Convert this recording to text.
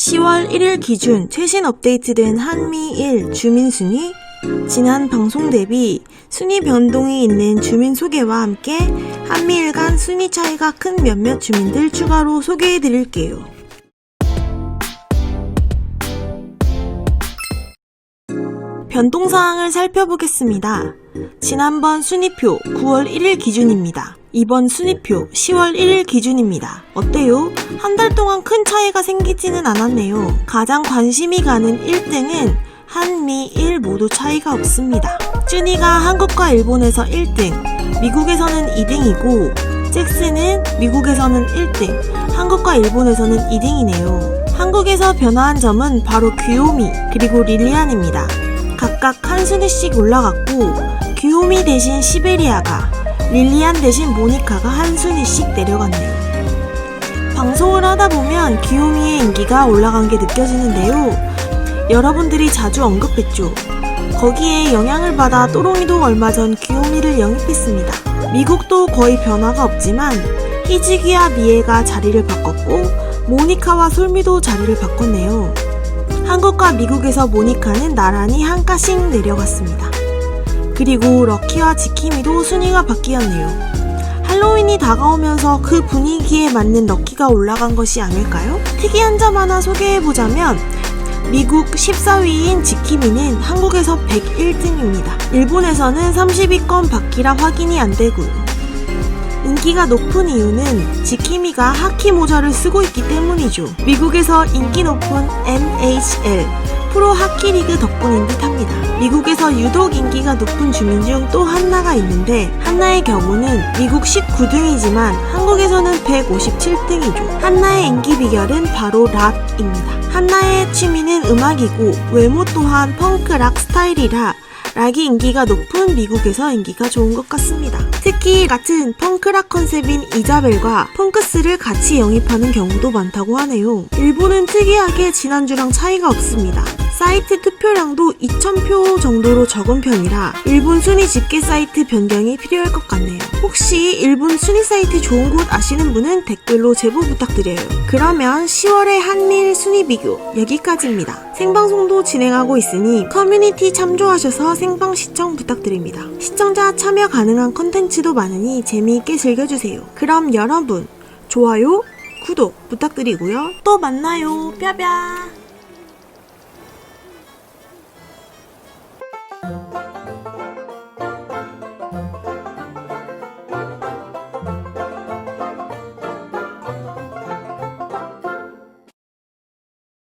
10월 1일 기준 최신 업데이트된 한미일 주민 순위 지난 방송 대비 순위 변동이 있는 주민 소개와 함께 한미일 간 순위 차이가 큰 몇몇 주민들 추가로 소개해 드릴게요. 변동 사항을 살펴보겠습니다. 지난번 순위표 9월 1일 기준입니다. 이번 순위표 10월 1일 기준입니다. 어때요? 한 달 동안 큰 차이가 생기지는 않았네요. 가장 관심이 가는 1등은 한미, 일 모두 차이가 없습니다. 쭈니가 한국과 일본에서 1등, 미국에서는 2등이고, 잭스는 미국에서는 1등, 한국과 일본에서는 2등이네요. 한국에서 변화한 점은 바로 귀요미, 그리고 릴리안입니다. 각각 한 순위씩 올라갔고, 귀요미 대신 시베리아가, 릴리안 대신 모니카가 한 순위씩 내려갔네요. 방송을 하다 보면 귀요미의 인기가 올라간 게 느껴지는데요. 여러분들이 자주 언급했죠. 거기에 영향을 받아 또롱이도 얼마 전 귀요미를 영입했습니다. 미국도 거의 변화가 없지만 희지기와 미에가 자리를 바꿨고 모니카와 솔미도 자리를 바꿨네요. 한국과 미국에서 모니카는 나란히 한 칸씩 내려갔습니다. 그리고 럭키와 지키미도 순위가 바뀌었네요. 할로윈이 다가오면서 그 분위기에 맞는 럭키가 올라간 것이 아닐까요? 특이한 점 하나 소개해보자면 미국 14위인 지키미는 한국에서 101등입니다. 일본에서는 30위권 바퀴라 확인이 안 되고요. 인기가 높은 이유는 지키미가 하키 모자를 쓰고 있기 때문이죠. 미국에서 인기 높은 NHL 프로 하키 리그 덕분인 듯 합니다. 미국에서 유독 인기가 높은 주민 중 또 한나가 있는데 한나의 경우는 미국 19등이지만 한국에서는 157등이죠. 한나의 인기 비결은 바로 락입니다. 한나의 취미는 음악이고 외모 또한 펑크락 스타일이라 락이 인기가 높은 미국에서 인기가 좋은 것 같습니다. 특히 같은 펑크락 컨셉인 이자벨과 펑크스를 같이 영입하는 경우도 많다고 하네요. 일본은 특이하게 지난주랑 차이가 없습니다. 사이트 투표량도 2,000표 정도로 적은 편이라 일본 순위 집계 사이트 변경이 필요할 것 같네요. 혹시 일본 순위 사이트 좋은 곳 아시는 분은 댓글로 제보 부탁드려요. 그러면 10월의 한미일 순위 비교 여기까지입니다. 생방송도 진행하고 있으니 커뮤니티 참조하셔서 생방 시청 부탁드립니다. 시청자 참여 가능한 컨텐츠도 많으니 재미있게 즐겨주세요. 그럼 여러분 좋아요, 구독 부탁드리고요. 또 만나요. 뼈뼈. Bye.